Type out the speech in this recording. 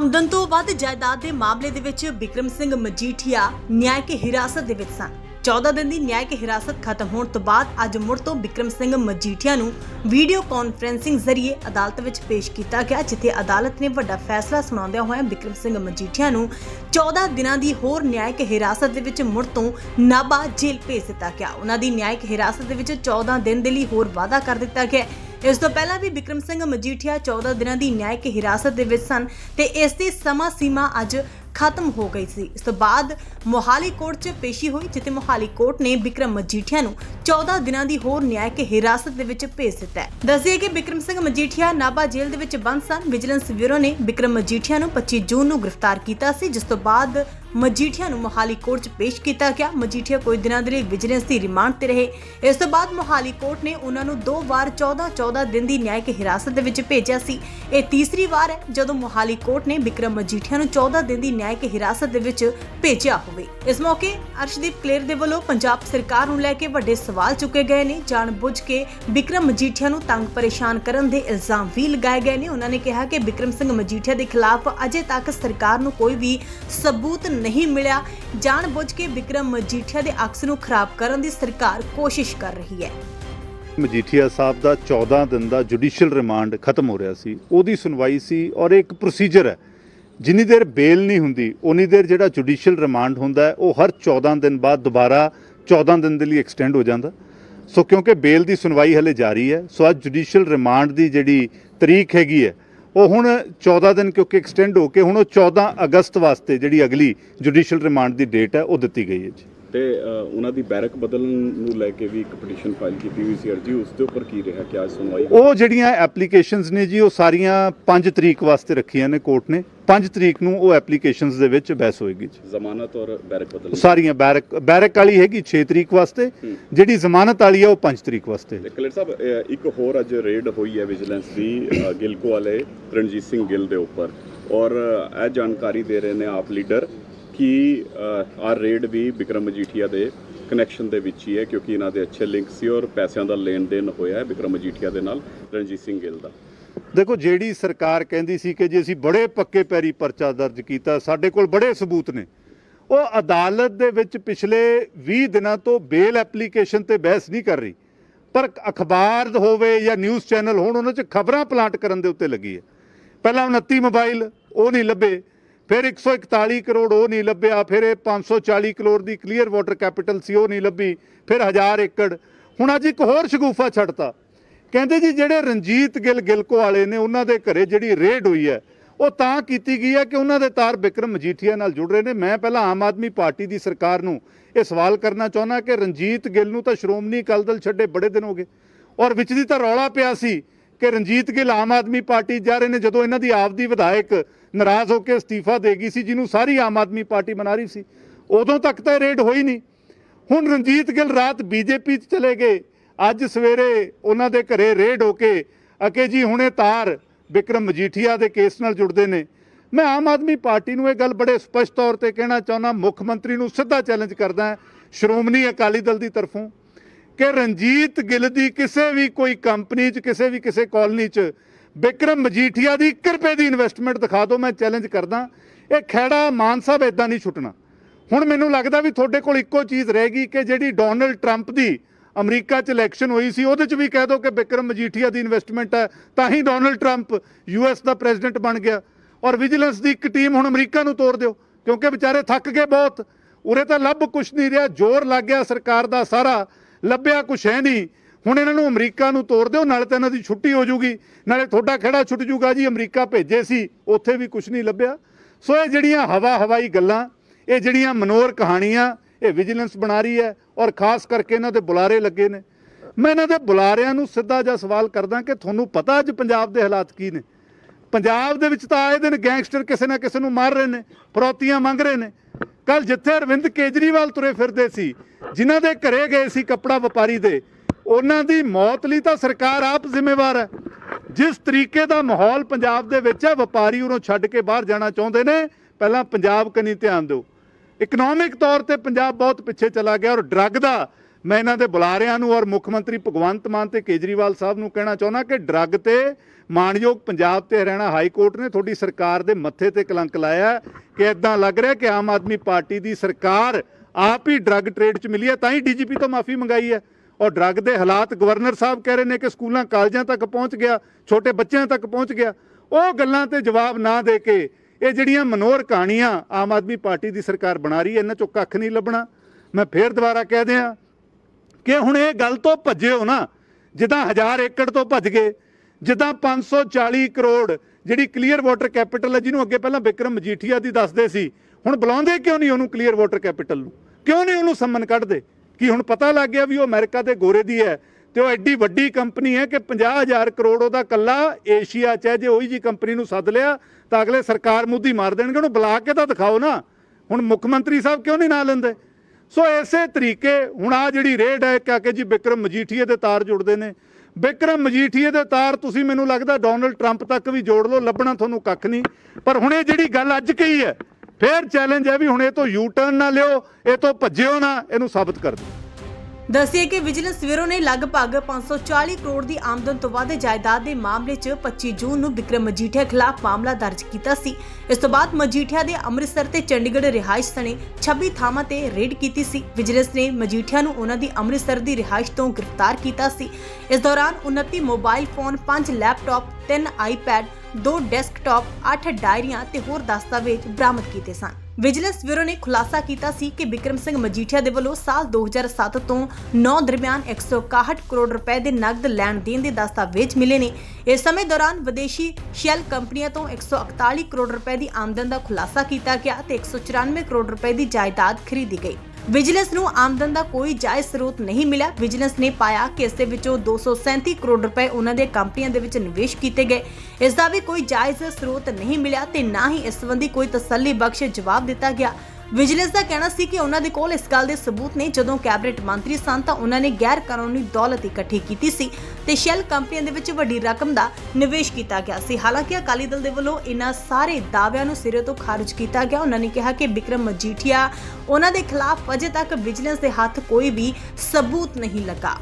ਆਮਦਨ ਤੋਂ ਵੱਧ ਜਾਇਦਾਦ ਦੇ ਮਾਮਲੇ ਦੇ ਵਿੱਚ ਬਿਕਰਮ ਸਿੰਘ ਮਜੀਠੀਆ ਨਿਆਇਕ ਹਿਰਾਸਤ ਦੇ ਵਿੱਚ ਸਨ। 14 ਦਿਨ ਦੀ ਨਿਆਇਕ ਹਿਰਾਸਤ ਖਤਮ ਹੋਣ ਤੋਂ ਬਾਅਦ ਅੱਜ ਮੁੜ ਤੋਂ ਬਿਕਰਮ ਸਿੰਘ ਮਜੀਠੀਆ ਨੂੰ ਵੀਡੀਓ ਕਾਨਫਰੈਂਸਿੰਗ ਜ਼ਰੀਏ ਅਦਾਲਤ ਵਿੱਚ ਪੇਸ਼ ਕੀਤਾ ਗਿਆ, ਜਿੱਥੇ ਅਦਾਲਤ ਨੇ ਵੱਡਾ ਫੈਸਲਾ ਸੁਣਾਉਂਦਿਆਂ ਹੋਇਆਂ ਬਿਕਰਮ ਸਿੰਘ ਮਜੀਠੀਆ ਨੂੰ 14 ਦਿਨਾਂ ਦੀ ਹੋਰ ਨਿਆਇਕ ਹਿਰਾਸਤ ਦੇ ਵਿੱਚ ਮੁੜ ਤੋਂ ਨਾਭਾ ਜੇਲ੍ਹ ਭੇਜ ਦਿੱਤਾ ਗਿਆ। ਉਹਨਾਂ ਦੀ ਨਿਆਇਕ ਹਿਰਾਸਤ ਦੇ ਵਿੱਚ 14 ਦਿਨ ਦੇ ਲਈ ਹੋਰ ਵਾਅਦਾ ਕਰ ਦਿੱਤਾ ਗਿਆ। ਇਸ ਤੋਂ ਪਹਿਲਾਂ ਵੀ ਬਿਕਰਮ ਸਿੰਘ ਮਜੀਠੀਆ 14 ਦਿਨਾਂ ਦੀ ਨਿਆਇਕ ਹਿਰਾਸਤ ਦੇ ਵਿੱਚ ਸਨ ਤੇ ਇਸ ਦੀ ਸਮਾਂ ਸੀਮਾ ਅੱਜ ਖਤਮ ਹੋ ਗਈ ਸੀ। ਇਸ ਤੋਂ ਬਾਅਦ ਮੋਹਾਲੀ ਕੋਰਟ 'ਚ ਪੇਸ਼ੀ ਹੋਈ, ਜਿੱਥੇ ਮੋਹਾਲੀ ਕੋਰਟ ਨੇ ਬਿਕਰਮ ਮਜੀਠੀਆ ਨੂੰ 14 ਦਿਨਾਂ ਦੀ ਹੋਰ ਨਿਆਇਕ ਹਿਰਾਸਤ ਦੇ ਵਿੱਚ ਭੇਜ ਦਿੱਤਾ ਹੈ। ਦੱਸਿਆ ਕਿ ਬਿਕਰਮ ਸਿੰਘ ਮਜੀਠੀਆ ਨਾਭਾ ਜੇਲ੍ਹ ਦੇ ਵਿੱਚ ਬੰਦ ਸਨ। ਵਿਜੀਲੈਂਸ ਬਿਊਰੋ ਨੇ ਬਿਕਰਮ ਮਜੀਠੀਆ ਨੂੰ 25 ਜੂਨ ਨੂੰ ਗ੍ਰਿਫਤਾਰ ਕੀਤਾ ਸੀ, ਜਿਸ ਤੋਂ ਬਾਅਦ ਮਜੀਠੀਆ ਨੂੰ ਮੋਹਾਲੀ ਕੋਰਟ 'ਚ ਪੇਸ਼ ਕੀਤਾ ਗਿਆ। ਮਜੀਠੀਆ ਕੁਝ ਦਿਨਾਂ ਦੇ ਲਈ ਵਿਜੀਲੈਂਸ ਦੀ ਰਿਮਾਂਡ ਤੇ ਰਹੇ। ਇਸ ਤੋਂ ਬਾਅਦ ਮੋਹਾਲੀ ਕੋਰਟ ਨੇ ਉਹਨਾਂ ਨੂੰ ਦੋ ਵਾਰ 14-14 ਦਿਨ ਦੀ ਨਿਆਇਕ ਹਿਰਾਸਤ ਦੇ ਵਿੱਚ ਭੇਜਿਆ ਸੀ। ਇਹ ਤੀਸਰੀ ਵਾਰ ਹੈ ਜਦੋਂ ਮੋਹਾਲੀ ਕੋਰਟ ਨੇ ਬਿਕਰਮ ਮਜੀਠੀਆ ਨੂੰ 14 ਦਿਨ ਦੀ ਨਿਆਇਕ ਹਿਰਾਸਤ ਦੇ ਵਿੱਚ ਭੇਜਿਆ ਹੋਵੇ। ਇਸ ਮੌਕੇ ਅਰਸ਼ਦੀਪ ਕਲੇਰ ਦੇ ਵੱਲੋਂ ਪੰਜਾਬ ਸਰਕਾਰ ਨੂੰ ਲੈ ਕੇ ਵੱਡੇ ਸਵਾਲ ਚੁੱਕੇ ਗਏ ਨੇ। ਜਾਣਬੁੱਝ ਕੇ ਬਿਕਰਮ ਮਜੀਠੀਆ ਨੂੰ ਤੰਗ ਪਰੇਸ਼ਾਨ ਕਰਨ ਦੇ ਇਲਜ਼ਾਮ ਵੀ ਲਗਾਏ ਗਏ ਨੇ। ਉਹਨਾਂ ਨੇ ਕਿਹਾ ਕਿ ਬਿਕਰਮ ਸਿੰਘ ਮਜੀਠੀਆ ਦੇ ਖਿਲਾਫ ਅਜੇ ਤੱਕ ਸਰਕਾਰ ਨੂੰ ਕੋਈ ਵੀ ਸਬੂਤ ਨਹੀਂ ਮਿਲਿਆ। ਜਾਣਬੁੱਝ ਕੇ ਬਿਕਰਮ ਮਜੀਠੀਆ ਦੇ ਅਕਸ ਨੂੰ ਖਰਾਬ ਕਰਨ ਦੀ ਸਰਕਾਰ ਕੋਸ਼ਿਸ਼ ਕਰ ਰਹੀ ਹੈ। ਮਜੀਠੀਆ ਸਾਹਿਬ ਦਾ 14 ਦਿਨ ਦਾ ਜੁਡੀਸ਼ੀਅਲ ਰਿਮਾਂਡ ਖਤਮ ਹੋ ਰਿਹਾ ਸੀ। ਉਹਦੀ ਸੁਣਵਾਈ ਸੀ ਔਰ ਇੱਕ ਪ੍ਰੋਸੀਜਰ ਹੈ। ਜਿੰਨੀ ਦੇਰ ਬੇਲ ਨਹੀਂ ਹੁੰਦੀ ਉਨੀ ਦੇਰ ਜਿਹੜਾ ਜੁਡੀਸ਼ੀਅਲ ਰਿਮਾਂਡ ਹੁੰਦਾ ਉਹ ਹਰ 14 ਦਿਨ ਬਾਅਦ ਦੁਬਾਰਾ 14 ਦਿਨ ਦੇ ਲਈ ਐਕਸਟੈਂਡ ਹੋ ਜਾਂਦਾ। ਸੋ ਕਿਉਂਕਿ ਬੇਲ ਦੀ ਸੁਣਵਾਈ ਹਲੇ ਜਾਰੀ ਹੈ, ਸੋ ਅੱਜ ਜੁਡੀਸ਼ੀਅਲ ਰਿਮਾਂਡ ਦੀ ਜਿਹੜੀ ਤਰੀਕ ਹੈਗੀ ਹੈ ਉਹ ਹੁਣ 14 ਦਿਨ ਕਿਉਂਕਿ ਐਕਸਟੈਂਡ ਹੋ ਕੇ ਹੁਣ ਉਹ 14 ਅਗਸਤ ਵਾਸਤੇ ਜਿਹੜੀ ਅਗਲੀ ਜੁਡੀਸ਼ੀਅਲ ਰਿਮਾਂਡ ਦੀ ਡੇਟ ਹੈ, ਉਹ ਦਿੱਤੀ ਗਈ ਹੈ ਜੀ। ਤੇ ਉਹਨਾਂ ਦੀ ਬੈਰਕ ਬਦਲਣ ਨੂੰ ਲੈ ਕੇ ਵੀ ਇੱਕ ਪਟੀਸ਼ਨ ਫਾਈਲ ਕੀਤੀ ਹੋਈ ਸੀ ਅਰਜੀ ਉਸ ਦੇ ਉੱਪਰ ਕੀ ਰਿਹਾ ਕਿ ਅੱਜ ਸੁਣਵਾਈ? ਉਹ ਜਿਹੜੀਆਂ ਐਪਲੀਕੇਸ਼ਨਸ ਨੇ ਜੀ ਉਹ ਸਾਰੀਆਂ 5 ਤਰੀਕ ਵਾਸਤੇ ਰੱਖੀਆਂ ਨੇ ਕੋਰਟ ਨੇ। 5 ਤਰੀਕ ਨੂੰ ਉਹ ਐਪਲੀਕੇਸ਼ਨਸ ਦੇ ਵਿੱਚ ਬਹਿਸ ਹੋਏਗੀ ਜੀ। ਜ਼ਮਾਨਤ ਔਰ ਬੈਰਕ ਬਦਲਣ ਸਾਰੀਆਂ ਬੈਰਕ ਬੈਰਕ ਵਾਲੀ ਹੈਗੀ 6 ਤਰੀਕ ਵਾਸਤੇ। ਜਿਹੜੀ ਜ਼ਮਾਨਤ ਵਾਲੀ ਹੈ ਉਹ 5 ਤਰੀਕ ਵਾਸਤੇ। ਤੇ ਕਲਰ ਸਾਹਿਬ ਇੱਕ ਹੋਰ ਅੱਜ ਰੇਡ ਹੋਈ ਹੈ ਵਿਜੀਲੈਂਸ ਦੀ ਗਿਲਕੋ ਵਾਲੇ ਰਣਜੀਤ ਸਿੰਘ ਗਿੱਲ ਦੇ ਉੱਪਰ। ਔਰ ਇਹ ਜਾਣਕਾਰੀ ਦੇ ਰਹੇ ਨੇ ਆਪ ਲੀਡਰ ਕਿ ਆਹ ਰੇਡ ਵੀ ਵਿਕਰਮ ਮਜੀਠੀਆ ਦੇ ਕਨੈਕਸ਼ਨ ਦੇ ਵਿੱਚ ਹੀ ਹੈ, ਕਿਉਂਕਿ ਇਹਨਾਂ ਦੇ ਅੱਛੇ ਲਿੰਕ ਸੀ ਔਰ ਪੈਸਿਆਂ ਦਾ ਲੈਣ ਦੇਣ ਹੋਇਆ ਹੈ ਵਿਕਰਮ ਮਜੀਠੀਆ ਦੇ ਨਾਲ, ਰਣਜੀਤ ਸਿੰਘ ਗਿੱਲ ਦਾ। ਦੇਖੋ, ਜਿਹੜੀ ਸਰਕਾਰ ਕਹਿੰਦੀ ਸੀ ਕਿ ਜੇ ਅਸੀਂ ਬੜੇ ਪੱਕੇ ਪੈਰੀ ਪਰਚਾ ਦਰਜ ਕੀਤਾ, ਸਾਡੇ ਕੋਲ ਬੜੇ ਸਬੂਤ ਨੇ। ਉਹ ਅਦਾਲਤ ਦੇ ਵਿੱਚ ਪਿਛਲੇ 20 ਦਿਨਾਂ ਤੋਂ ਬੇਲ ਐਪਲੀਕੇਸ਼ਨ ਤੇ ਬਹਿਸ ਨਹੀਂ ਕਰ ਰਹੀ। ਪਰ ਅਖਬਾਰ ਹੋਵੇ ਜਾਂ ਨਿਊਜ਼ ਚੈਨਲ ਹੋਣ, ਉਹਨਾਂ 'ਚ ਖਬਰਾਂ ਪਲਾਂਟ ਕਰਨ ਦੇ ਉੱਤੇ ਲੱਗੀ ਹੈ। ਪਹਿਲਾਂ 29 ਮੋਬਾਈਲ, ਉਹ ਨਹੀਂ ਲੱਭੇ। ਫਿਰ 141 ਕਰੋੜ ਉਹ ਨਹੀਂ ਲੱਭਿਆ, ਫਿਰ ਇਹ 540 ਕਰੋੜ ਦੀ ਕਲੀਅਰ ਵਾਟਰ ਕੈਪੀਟਲ ਸੀ, ਉਹ ਨਹੀਂ ਲੱਭੀ, ਫਿਰ 1000 ਏਕੜ। ਹੁਣ ਅੱਜ ਇੱਕ ਹੋਰ ਸ਼ਗੂਫਾ ਛੱਡਤਾ। ਕਹਿੰਦੇ ਜੀ ਜਿਹੜੇ ਰਣਜੀਤ ਗਿੱਲ ਗਿਲਕੋ ਵਾਲੇ ਨੇ, ਉਹਨਾਂ ਦੇ ਘਰੇ ਜਿਹੜੀ ਰੇਡ ਹੋਈ ਹੈ, ਉਹ ਤਾਂ ਕੀਤੀ ਗਈ ਹੈ ਕਿ ਉਹਨਾਂ ਦੇ ਤਾਰ ਬਿਕਰਮ ਮਜੀਠੀਆ ਨਾਲ ਜੁੜ ਰਹੇ ਨੇ। ਮੈਂ ਪਹਿਲਾਂ ਆਮ ਆਦਮੀ ਪਾਰਟੀ ਦੀ ਸਰਕਾਰ ਨੂੰ ਇਹ ਸਵਾਲ ਕਰਨਾ ਚਾਹੁੰਦਾ ਕਿ ਰਣਜੀਤ ਗਿੱਲ ਨੂੰ ਤਾਂ ਸ਼੍ਰੋਮਣੀ ਅਕਾਲੀ ਦਲ ਛੱਡੇ ਬੜੇ ਦਿਨ ਹੋ ਗਏ, ਔਰ ਵਿੱਚ ਦੀ ਤਾਂ ਰੌਲਾ ਪਿਆ ਸੀ ਕਿ ਰਣਜੀਤ ਗਿੱਲ ਆਮ ਆਦਮੀ ਪਾਰਟੀ ਜਾ ਰਹੇ ਨੇ, ਜਦੋਂ ਇਹਨਾਂ ਦੀ ਆਪਦੀ ਵਿਧਾਇਕ ਨਾਰਾਜ਼ ਹੋ ਕੇ ਅਸਤੀਫਾ ਦੇ ਗਈ ਸੀ, ਜਿਹਨੂੰ ਸਾਰੀ ਆਮ ਆਦਮੀ ਪਾਰਟੀ ਮਨਾ ਰਹੀ ਸੀ। ਉਦੋਂ ਤੱਕ ਤਾਂ ਇਹ ਰੇਡ ਹੋਈ ਨਹੀਂ। ਹੁਣ ਰਣਜੀਤ ਗਿੱਲ ਰਾਤ ਬੀਜੇਪੀ 'ਚ ਚਲੇ ਗਏ। ਅੱਜ ਸਵੇਰੇ ਉਹਨਾਂ ਦੇ ਘਰੇ ਰੇਡ ਹੋ ਕੇ ਅਕੇ ਜੀ ਹੁਣੇ ਤਾਰ ਵਿਕਰਮ ਮਜੀਠੀਆ ਦੇ ਕੇਸ ਨਾਲ ਜੁੜਦੇ ਨੇ। ਮੈਂ ਆਮ ਆਦਮੀ ਪਾਰਟੀ ਨੂੰ ਇਹ ਗੱਲ ਬੜੇ ਸਪਸ਼ਟ ਤੌਰ ਤੇ ਕਹਿਣਾ ਚਾਹੁੰਦਾ, ਮੁੱਖ ਮੰਤਰੀ ਨੂੰ ਸਿੱਧਾ ਚੈਲੰਜ ਕਰਦਾ ਸ਼੍ਰੋਮਣੀ ਅਕਾਲੀ ਦਲ ਦੀ ਤਰਫੋਂ, ਕਿ ਰਣਜੀਤ ਗਿੱਲ ਦੀ ਕਿਸੇ ਵੀ ਕੋਈ ਕੰਪਨੀ 'ਚ, ਕਿਸੇ ਵੀ ਕਿਸੇ ਕਾਲਨੀ 'ਚ ਬਿਕਰਮ ਮਜੀਠੀਆ ਦੀ 1 ਰੁਪਏ ਦੀ ਇਨਵੈਸਟਮੈਂਟ ਦਿਖਾ ਦਿਓ, ਮੈਂ ਚੈਲੰਜ ਕਰਦਾ। ਇਹ ਖੈੜਾ ਮਾਨ ਸਾਹਿਬ ਇਦਾਂ ਨਹੀਂ ਛੁੱਟਣਾ। ਹੁਣ ਮੈਨੂੰ ਲੱਗਦਾ ਵੀ ਤੁਹਾਡੇ ਕੋਲ ਇੱਕੋ ਚੀਜ਼ ਰਹਿ ਗਈ ਕਿ ਜਿਹੜੀ ਡੋਨਲਡ ਟਰੰਪ ਦੀ ਅਮਰੀਕਾ 'ਚ ਇਲੈਕਸ਼ਨ ਹੋਈ ਸੀ, ਉਹਦੇ 'ਚ ਵੀ ਕਹਿ ਦਿਓ ਕਿ ਬਿਕਰਮ ਮਜੀਠੀਆ ਦੀ ਇਨਵੈਸਟਮੈਂਟ ਹੈ, ਤਾਂ ਹੀ ਡੋਨਲਡ ਟਰੰਪ ਯੂਐਸ ਦਾ ਪ੍ਰੈਜ਼ੀਡੈਂਟ ਬਣ ਗਿਆ। ਔਰ ਵਿਜੀਲੈਂਸ ਦੀ ਇੱਕ ਟੀਮ ਹੁਣ ਅਮਰੀਕਾ ਨੂੰ ਤੋੜ ਦਿਓ, ਕਿਉਂਕਿ ਵਿਚਾਰੇ ਥੱਕ ਗਏ ਬਹੁਤ। ਉਰੇ ਤਾਂ ਲੱਭ ਕੁਛ ਨਹੀਂ ਰਿਹਾ, ਜ਼ੋਰ ਲੱਗ ਗਿਆ ਸਰਕਾਰ ਦਾ ਸਾਰਾ, ਲੱਭਿਆ ਕੁਛ ਹੈ ਨਹੀਂ। ਹੁਣ ਇਹਨਾਂ ਨੂੰ ਅਮਰੀਕਾ ਨੂੰ ਤੋਰ ਦਿਓ, ਨਾਲੇ ਤਾਂ ਇਹਨਾਂ ਦੀ ਛੁੱਟੀ ਹੋ ਜੂਗੀ। ਨਾਲੇ ਤੁਹਾਡਾ ਖੜਾ ਛੁੱਟ ਜੂਗਾ ਜੀ, ਅਮਰੀਕਾ ਭੇਜੇ ਸੀ, ਉੱਥੇ ਵੀ ਕੁਛ ਨਹੀਂ ਲੱਭਿਆ। ਸੋ ਇਹ ਜਿਹੜੀਆਂ ਹਵਾ ਹਵਾਈ ਗੱਲਾਂ, ਇਹ ਜਿਹੜੀਆਂ ਮਨੋਰ ਕਹਾਣੀਆਂ, ਇਹ ਵਿਜੀਲੈਂਸ ਬਣਾ ਰਹੀ ਹੈ ਔਰ ਖਾਸ ਕਰਕੇ ਇਹਨਾਂ ਦੇ ਬੁਲਾਰੇ ਲੱਗੇ ਨੇ। ਮੈਂ ਇਹਨਾਂ ਦੇ ਬੁਲਾਰਿਆਂ ਨੂੰ ਸਿੱਧਾ ਜਿਹਾ ਸਵਾਲ ਕਰਦਾ ਕਿ ਤੁਹਾਨੂੰ ਪਤਾ ਅੱਜ ਪੰਜਾਬ ਦੇ ਹਾਲਾਤ ਕੀ ਨੇ? ਪੰਜਾਬ ਦੇ ਵਿੱਚ ਤਾਂ ਆਏ ਦਿਨ ਗੈਂਗਸਟਰ ਕਿਸੇ ਨਾ ਕਿਸੇ ਨੂੰ ਮਾਰ ਰਹੇ ਨੇ, ਫਰੋਤੀਆਂ ਮੰਗ ਰਹੇ ਨੇ। ਕੱਲ ਜਿੱਥੇ ਅਰਵਿੰਦ ਕੇਜਰੀਵਾਲ ਤੁਰੇ ਫਿਰਦੇ ਸੀ, ਜਿਨ੍ਹਾਂ ਦੇ ਘਰੇ ਗਏ ਸੀ ਕੱਪੜਾ ਵਪਾਰੀ ਦੇ ਉਹਨਾਂ ਦੀ ਮੌਤ ਲਈ ਤਾਂ ਸਰਕਾਰ ਆਪ ਜ਼ਿੰਮੇਵਾਰ ਹੈ। ਜਿਸ ਤਰੀਕੇ ਦਾ ਮਾਹੌਲ ਪੰਜਾਬ ਦੇ ਵਿੱਚ ਹੈ, ਵਪਾਰੀ ਉਹਨੂੰ ਛੱਡ ਕੇ ਬਾਹਰ ਜਾਣਾ ਚਾਹੁੰਦੇ ਨੇ, ਪਹਿਲਾਂ ਪੰਜਾਬ ਕਨੀ ਧਿਆਨ ਦਿਓ। ਇਕਨੋਮਿਕ ਤੌਰ ਤੇ ਪੰਜਾਬ ਬਹੁਤ ਪਿੱਛੇ ਚਲਾ ਗਿਆ ਔਰ ਡਰੱਗ ਦਾ ਮੈਂ ਇਹਨਾਂ ਦੇ ਬੁਲਾਰਿਆਂ ਨੂੰ ਔਰ ਮੁੱਖ ਮੰਤਰੀ ਭਗਵੰਤ ਮਾਨ ਤੇ ਕੇਜਰੀਵਾਲ ਸਾਹਿਬ ਨੂੰ ਕਹਿਣਾ ਚਾਹੁੰਦਾ ਕਿ ਡਰੱਗ ਤੇ ਮਾਨਯੋਗ ਪੰਜਾਬ ਤੇ ਹਰਿਆਣਾ ਹਾਈ ਕੋਰਟ ਨੇ ਤੁਹਾਡੀ ਸਰਕਾਰ ਦੇ ਮੱਥੇ ਤੇ ਕਲੰਕ ਲਾਇਆ ਕਿ ਇਦਾਂ ਲੱਗ ਰਿਹਾ ਕਿ ਆਮ ਆਦਮੀ ਪਾਰਟੀ ਦੀ ਸਰਕਾਰ ਆਪ ਹੀ ਡਰੱਗ ਟ੍ਰੇਡ 'ਚ ਮਿਲੀ ਹੈ, ਤਾਂ ਹੀ ਡੀਜੀਪੀ ਤੋਂ ਮਾਫੀ ਮੰਗਾਈ ਹੈ। ਔਰ ਡਰੱਗ ਦੇ ਹਾਲਾਤ ਗਵਰਨਰ ਸਾਹਿਬ ਕਹਿ ਰਹੇ ਨੇ ਕਿ ਸਕੂਲਾਂ, ਕਾਲਜਾਂ ਤੱਕ ਪਹੁੰਚ ਗਿਆ, ਛੋਟੇ ਬੱਚਿਆਂ ਤੱਕ ਪਹੁੰਚ ਗਿਆ। ਉਹ ਗੱਲਾਂ ਤੇ ਜਵਾਬ ਨਾ ਦੇ ਕੇ ਇਹ ਜਿਹੜੀਆਂ ਮਨੋਰ ਕਹਾਣੀਆਂ ਆਮ ਆਦਮੀ ਪਾਰਟੀ ਦੀ ਸਰਕਾਰ ਬਣਾ ਰਹੀ ਹੈ, ਇਹਨਾਂ ਚੋਂ ਕੱਖ ਨਹੀਂ ਲੱਭਣਾ। ਮੈਂ ਫੇਰ ਦੁਬਾਰਾ ਕਹਿ ਦਿਆਂ ਕਿ ਹੁਣ ਇਹ ਗੱਲ ਤੋਂ ਭੱਜਿਓ ਨਾ, ਜਿੱਦਾਂ ਹਜ਼ਾਰ ਏਕੜ ਤੋਂ ਭੱਜ ਗਏ, ਜਿੱਦਾਂ 540 ਕਰੋੜ ਜਿਹੜੀ ਕਲੀਅਰ ਵਾਟਰ ਕੈਪੀਟਲ ਹੈ, ਜਿਹਨੂੰ ਅੱਗੇ ਪਹਿਲਾਂ ਵਿਕਰਮ ਮਜੀਠੀਆ ਦੀ ਦੱਸਦੇ ਸੀ, ਹੁਣ ਬੁਲਾਉਂਦੇ ਕਿਉਂ ਨਹੀਂ ਉਹਨੂੰ ਕਲੀਅਰ ਵਾਟਰ ਕੈਪੀਟਲ ਨੂੰ? ਕਿਉਂ ਨਹੀਂ ਉਹਨੂੰ ਸੰਮਨ ਕੱਢਦੇ? ਕਿ ਹੁਣ ਪਤਾ ਲੱਗ ਗਿਆ ਵੀ ਉਹ ਅਮਰੀਕਾ ਦੇ ਗੋਰੇ ਦੀ ਹੈ ਤੇ ਉਹ ਐਡੀ ਵੱਡੀ ਕੰਪਨੀ ਹੈ ਕਿ 50000 ਕਰੋੜ ਉਹਦਾ ਕੱਲਾ ਏਸ਼ੀਆ ਚ ਹੈ, ਜੇ ਉਹੀ ਜੀ ਕੰਪਨੀ ਨੂੰ ਸੱਦ ਲਿਆ, ਤਾਂ ਅਗਲੇ ਸਰਕਾਰ ਮੁੱਦੀ ਮਾਰ ਦੇਣਗੇ, ਉਹਨੂੰ ਬੁਲਾ ਕੇ ਤਾਂ ਦਿਖਾਓ ਨਾ। ਹੁਣ ਮੁੱਖ ਮੰਤਰੀ ਸਾਹਿਬ ਕਿਉਂ ਨਹੀਂ ਨਾਂ ਲੈਂਦੇ? ਸੋ ਇਸੇ ਤਰੀਕੇ ਹੁਣ ਆ ਜਿਹੜੀ ਰੇਡ ਹੈ ਕਿ ਕਿ ਜੀ ਵਿਕਰਮ ਮਜੀਠੀਏ ਦੇ ਤਾਰ ਜੁੜਦੇ ਨੇ। ਵਿਕਰਮ ਮਜੀਠੀਏ ਦੇ ਤਾਰ ਤੁਸੀਂ ਮੈਨੂੰ ਲੱਗਦਾ ਡੋਨਲਡ ਟਰੰਪ ਤੱਕ ਵੀ ਜੋੜ ਲਓ, ਲੱਭਣਾ ਤੁਹਾਨੂੰ ਕੱਖ ਨਹੀਂ। ਪਰ ਹੁਣ ਇਹ ਜਿਹੜੀ ਗੱਲ ਅੱਜ ਕਹੀ ਹੈ ਫੇਰ ਚੈਲੰਜ ਹੈ ਵੀ ਹੁਣ ਇਹ ਤੋਂ ਯੂ ਟਰਨ ਨਾ ਲਿਓ, ਇਹ ਤੋਂ ਭੱਜਿਓ ਨਾ, ਇਹਨੂੰ ਸਾਬਤ ਕਰ ਦਿਓ। ਦੱਸਿਏ ਕਿ ਵਿਜੀਲੈਂਸ ਬਿਊਰੋ ਨੇ ਲਗਭਗ 540 ਕਰੋੜ ਦੀ ਆਮਦਨ ਤੋਂ ਵੱਧ ਜਾਇਦਾਦ ਦੇ ਮਾਮਲੇ 'ਚ 25 ਜੂਨ ਨੂੰ ਵਿਕਰਮ ਮਜੀਠੀਆ ਖਿਲਾਫ ਮਾਮਲਾ ਦਰਜ ਕੀਤਾ ਸੀ। ਇਸ ਤੋਂ ਬਾਅਦ ਮਜੀਠੀਆ ਦੇ ਅੰਮ੍ਰਿਤਸਰ ਤੇ ਚੰਡੀਗੜ੍ਹ ਰਿਹਾਇਸ਼ ਸਣੇ 26 ਥਾਵਾਂ ਤੇ ਰੇਡ ਕੀਤੀ ਸੀ। ਵਿਜੀਲੈਂਸ ਨੇ ਮਜੀਠੀਆ ਨੂੰ ਉਹਨਾਂ ਦੀ ਅੰਮ੍ਰਿਤਸਰ ਦੀ ਰਿਹਾਇਸ਼ ਤੋਂ ਗ੍ਰਿਫਤਾਰ ਕੀਤਾ ਸੀ। ਇਸ ਦੌਰਾਨ 29 mobile phone 5 laptop 3 iPad 2 desktop 8 ਡਾਇਰੀਆਂ ਤੇ ਹੋਰ ਦਸਤਾਵੇਜ਼ ਬਰਾਮਦ ਕੀਤੇ ਸਨ। ਵਿਜੀਲੈਂਸ ਬਿਊਰੋ ਨੇ ਖੁਲਾਸਾ ਕੀਤਾ ਸੀ ਕਿ ਵਿਕਰਮ ਸਿੰਘ ਮਜੀਠੀਆ ਦੇ ਵੱਲੋਂ ਸਾਲ 2007 ਤੋਂ 9 ਦਰਮਿਆਨ 161 ਕਰੋੜ ਰੁਪਏ ਦੇ ਨਕਦ ਲੈਣ ਦੇਣ ਦੇ ਦਸਤਾਵੇਜ਼ ਮਿਲੇ ਨੇ। ਇਸ ਸਮੇਂ ਦੌਰਾਨ ਵਿਦੇਸ਼ੀ ਸ਼ੈਲ ਕੰਪਨੀਆਂ ਤੋਂ 141 ਕਰੋੜ ਰੁਪਏ ਦੀ ਆਮਦਨ ਦਾ ਖੁਲਾਸਾ ਕੀਤਾ ਗਿਆ ਤੇ 194 ਕਰੋੜ ਰੁਪਏ ਦੀ ਜਾਇਦਾਦ ਖਰੀਦੀ ਗਈ। ਵਿਜੀਲੈਂਸ ਨੂੰ ਆਮਦਨ ਦਾ ਕੋਈ ਜਾਇਜ਼ ਸਰੋਤ ਨਹੀਂ ਮਿਲਿਆ। ਵਿਜੀਲੈਂਸ ਨੇ ਪਾਇਆ ਕਿ ਇਸ ਦੇ ਵਿੱਚੋਂ 237 ਕਰੋੜ ਰੁਪਏ ਉਹਨਾਂ ਦੇ ਕੰਪਨੀਆਂ ਦੇ ਵਿੱਚ ਨਿਵੇਸ਼ ਕੀਤੇ ਗਏ। ਇਸ ਦਾ ਵੀ ਕੋਈ ਜਾਇਜ਼ ਸਰੋਤ ਨਹੀਂ ਮਿਲਿਆ ਤੇ ਨਾ ਹੀ ਇਸ ਸੰਬੰਧੀ ਕੋਈ ਤਸੱਲੀ ਬਖਸ਼ ਜਵਾਬ ਦਿੱਤਾ ਗਿਆ। ਵਿਜੀਲੈਂਸ ਦਾ ਕਹਿਣਾ ਸੀ ਕਿ ਉਹਨਾਂ ਦੇ ਕੋਲ ਇਸ ਗੱਲ ਦੇ ਸਬੂਤ ਨੇ ਜਦੋਂ ਕੈਬਨਿਟ ਮੰਤਰੀ ਸਨ ਤਾਂ ਉਹਨਾਂ ਨੇ ਗੈਰ ਕਾਨੂੰਨੀ ਦੌਲਤ ਇਕੱਠੀ ਕੀਤੀ ਸੀ ਤੇ ਸ਼ੈਲ ਕੰਪਨੀਆਂ ਦੇ ਵਿੱਚ ਵੱਡੀ ਰਕਮ ਦਾ ਨਿਵੇਸ਼ ਕੀਤਾ ਗਿਆ ਸੀ। ਹਾਲਾਂਕਿ ਅਕਾਲੀ ਦਲ ਦੇ ਵੱਲੋਂ ਇਹਨਾਂ ਸਾਰੇ ਦਾਅਵਿਆਂ ਨੂੰ ਸਿਰੇ ਤੋਂ ਖਾਰਜ ਕੀਤਾ ਗਿਆ। ਉਹਨਾਂ ਨੇ ਕਿਹਾ ਕਿ ਬਿਕਰਮ ਮਜੀਠੀਆ, ਉਹਨਾਂ ਦੇ ਖਿਲਾਫ ਅਜੇ ਤੱਕ ਵਿਜੀਲੈਂਸ ਦੇ ਹੱਥ ਕੋਈ ਵੀ ਸਬੂਤ ਨਹੀਂ ਲੱਗਾ।